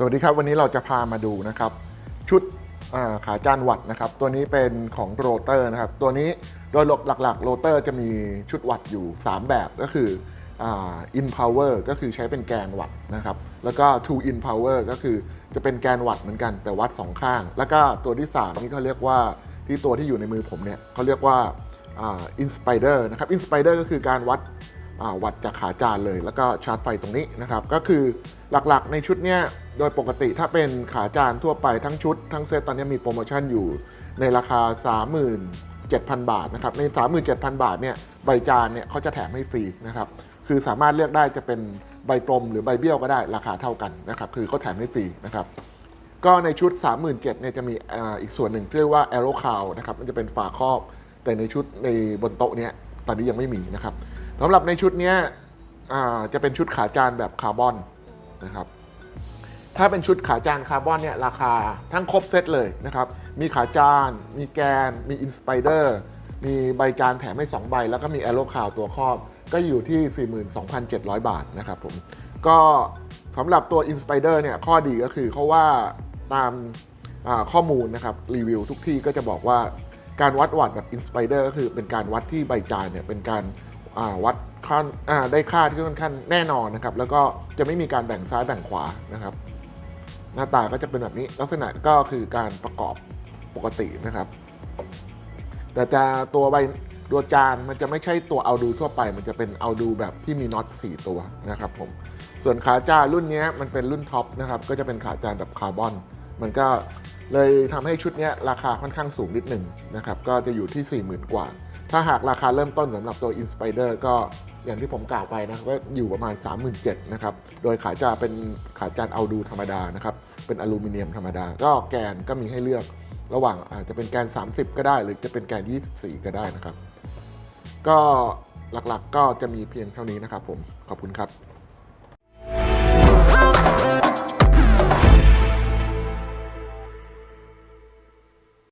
สวัสดีครับ วันนี้เราจะพามาดูนะครับ ชุดขาจานวัดนะครับ ตัวนี้เป็นของโรเตอร์นะครับ ตัวนี้โดยหลักๆโรเตอร์จะมีชุดวัดอยู่ 3 แบบก็คืออ่า in power ก็คือใช้เป็นแกนวัดนะครับ แล้วก็ two in power ก็คือจะเป็นแกนวัดเหมือนกันแต่วัด 2 ข้าง แล้วก็ตัวที่ 3 นี่เขาเรียกว่าที่ตัวที่อยู่ในมือผมเนี่ยเขาเรียกว่าอ่า in spider นะครับ in spider ก็คือการวัด วัดจากขาจานเลยแล้วก็ชาร์จไฟตรงนี้นะครับ ก็คือหลักๆในชุดเนี้ยโดยปกติถ้าเป็นขาจานทั่วไปทั้งชุด ทั้งเซตตอนนี้มีโปรโมชั่นอยู่ในราคา 37,000 บาทนะครับใน 37,000 บาทเนี่ยใบจานเนี่ยเขาจะแถมให้ฟรีนะครับคือสามารถเลือกได้จะเป็นใบกลมหรือใบเบี้ยวก็ได้ราคาเท่ากันนะครับคือเขาแถมให้ฟรีนะครับก็ในชุด 37,000เนี่ยจะมีอ,อีกส่วนหนึ่งเรียกว่า Aero c o w นะครับมันจะเป็นฝาครอบ แต่ในชุดในบนโต๊ะเนี้ยตอนนี้ยังไม่มีนะครับ สำหรับในชุดนี้จะเป็นชุดขาจานแบบคาร์บอนนะครับ ถ้าเป็นชุดขาจานคาร์บอนเนี่ยราคาทั้งครบเซตเลยนะครับ มีขาจาน มีแกน มีอินสไปเดอร์ มีใบจานแถมให้ 2 ใบ แล้วก็มีแอโรคาวตัวครอบ ก็อยู่ที่ 42,700 บาทนะครับผม ก็สำหรับตัว Inspider เนี่ยข้อดีก็คือเขาว่าตามข้อมูลนะครับรีวิวทุกที่ก็จะบอกว่าการวัดวัดแบบ Inspider ก็คือเป็นการวัดที่ใบจานเนี่ยเป็นการ วัดค่าได้ค่าที่ค่อนข้างแน่นอนนะครับ แล้วก็จะไม่มีการแบ่งซ้ายแบ่งขวานะครับ หน้าตาก็จะเป็นแบบนี้ลักษณะก็คือการประกอบปกตินะครับ แต่จะตัวใบตัวจานมันจะไม่ใช่ตัวเอาดูทั่วไป มันจะเป็นเอาดูแบบที่มีน็อต4ตัวนะครับผมส่วนขาจานรุ่นนี้มันเป็นรุ่นท็อปนะครับก็จะเป็นขาจานแบบคาร์บอน มันก็เลยทำให้ชุดนี้ราคาค่อนข้างสูงนิดหนึ่งนะครับก็จะอยู่ที่ 40,000 กว่า ถ้าหากราคาเริ่มต้นสำหรับตัว Inspider ก็อย่างที่ผมกล่าวไปนะว่าอยู่ประมาณ 37,000นะครับ โดยขายจาเป็นขาจานเอาดูธรรมดานะครับ เป็นอลูมิเนียมธรรมดา ก็แกนก็มีให้เลือกระหว่างอาจจะเป็นแกน 30 ก็ได้ หรือจะเป็นแกน 24 ก็ได้นะครับ ก็หลักๆกก็จะมีเพียงเท่านี้นะครับผม ขอบคุณครับ